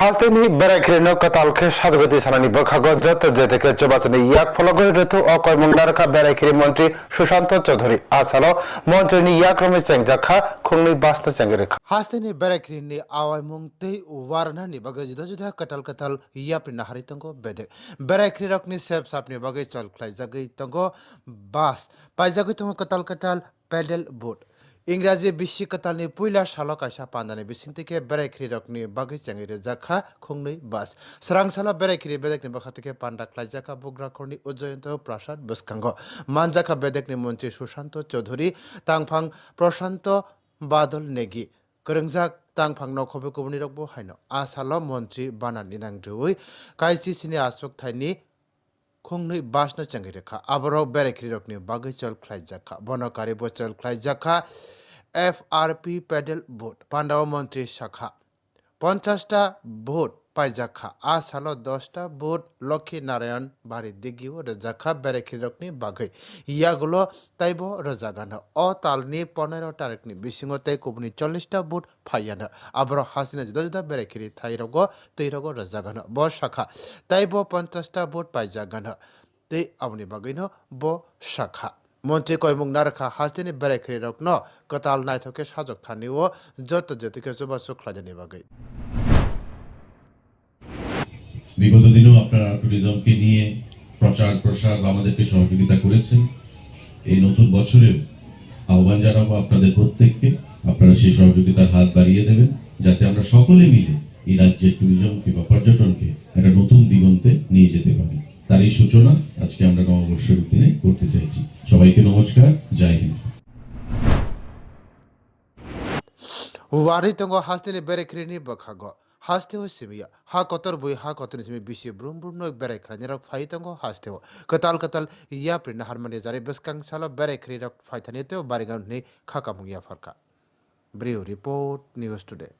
হাস্তেনি বেড়াইখিরিনো কাতালকে সাজগতি সানানি বখাগো যত যেতেকে ইয়াক ফলগরি ঋতু অকয় মুন্ডারকা বেড়াইখিরি মন্ত্রী সুশান্ত চৌধুরী আসালো মন্ত্রীনি ইয়াক Ramesh চেংজাখা খুংনি hasteni berekrini awai mung tei warna ni bagai juda juda katal katal yapri nahari tongo bedek berekri rokni sep sapni bagai chol khlai jagai tongo bas pai jagai tongo katal katal pedal boat ইংরাজি বিশ্ব কাতালনি পুইলা সালো কাইসা পান্দানি বিসিন্তিকে বেরাইখ্রি রকনি বাগै চেঙ্গিরে জাখা খুংनै বাস। স্রাংসালা বেরাইখ্রি বেদেকনি বাখা থেকে পান্ডা ক্লাইজাকা বুগ্রাখরনি উজ্জয়ন্ত প্রাসাদ বসকাঙ্গ। মানজাখা বেদেকনি মন্ত্রী সুশান্ত চৌধুরী, তাংফাং প্রশান্ত বাদল নেগি। করংজাক, তাংফাং নখবে কুবনি রকবো হাইনো। আসালো মন্ত্রী বানানি নাংদ্রুই কাইজি সিনি আসক থাইনি খুংनै বাসনা চাঙ্গি রেখা আবারও বেরেখ্রি রকনি বাগৈ চল খ্লাইজাখা বনকারি বচল খ্লাইজাখা এফ আর পি প্যাডেল ভোট পান্ডাও মন্ত্রী শাখা পঞ্চাশটা ভোট পাইজাখা আ সালো দশটা ভোট লক্ষ্মী নারায়ণ বাড়ি দিগিও রোজাখা বেরেখ্রি রকনি বাগৈ ইয়াগুলো তাইব রোজাগানো অ তালনি পনেরো তারিখনি বিশিঙ তাই কুবনি চল্লিশটা ভোট ফাইয়ানো। আবার হাসিনা জুদা জুদা বেরেখিরি থাইরগ তৈরগ রজাগানো ব শাখা। তাইব পঞ্চাশটা ভোট পাইজাগানো তৈ আমনি বাগৈনো ব শাখা। মন্ত্রী কয়মুং নারখা হাসিনি বেরেখিরি রকন কতাল নাইথকে সাজক থানিও যত যতিকে জবা সুখলাজানি বাগৈ বিগত দিনেও আপনারা ট্যুরিজমকে নিয়ে প্রচার প্রসার আমাদেরকে সহযোগিতা করেছেন। এই নতুন বছরেও আহ্বান জানাব আপনাদের প্রত্যেককে। আপনারা সেই সহযোগিতার হাত বাড়িয়ে দেবেন, যাতে আমরা সকলে মিলে এই রাজ্যের ট্যুরিজমকে বা পর্যটনকে একটা নতুন দিগন্তে নিয়ে যেতে পারি। তার এই সূচনা আজকে আমরা নববর্ষের দিনে করতে চাইছি। সবাইকে নমস্কার, জয় হিন্দ। ওয়ারি তঙ্গ হাসতিনি বেরেখিরিনি বখাগ হাসতে ও সিমিয়া হা কতর বই হা কতর সিমি বিসি ব্রুম ব্রুম নয় বেরেখরা নিরক ফাই তঙ্গ হাসতে ও কতাল কতাল ইয়া প্রিনা হারমানি জারি বেসকাং সালা বেরেখিরি রক ফাইথানিতেও বারিগান নি খাকা মুইয়া Farakka brew report news today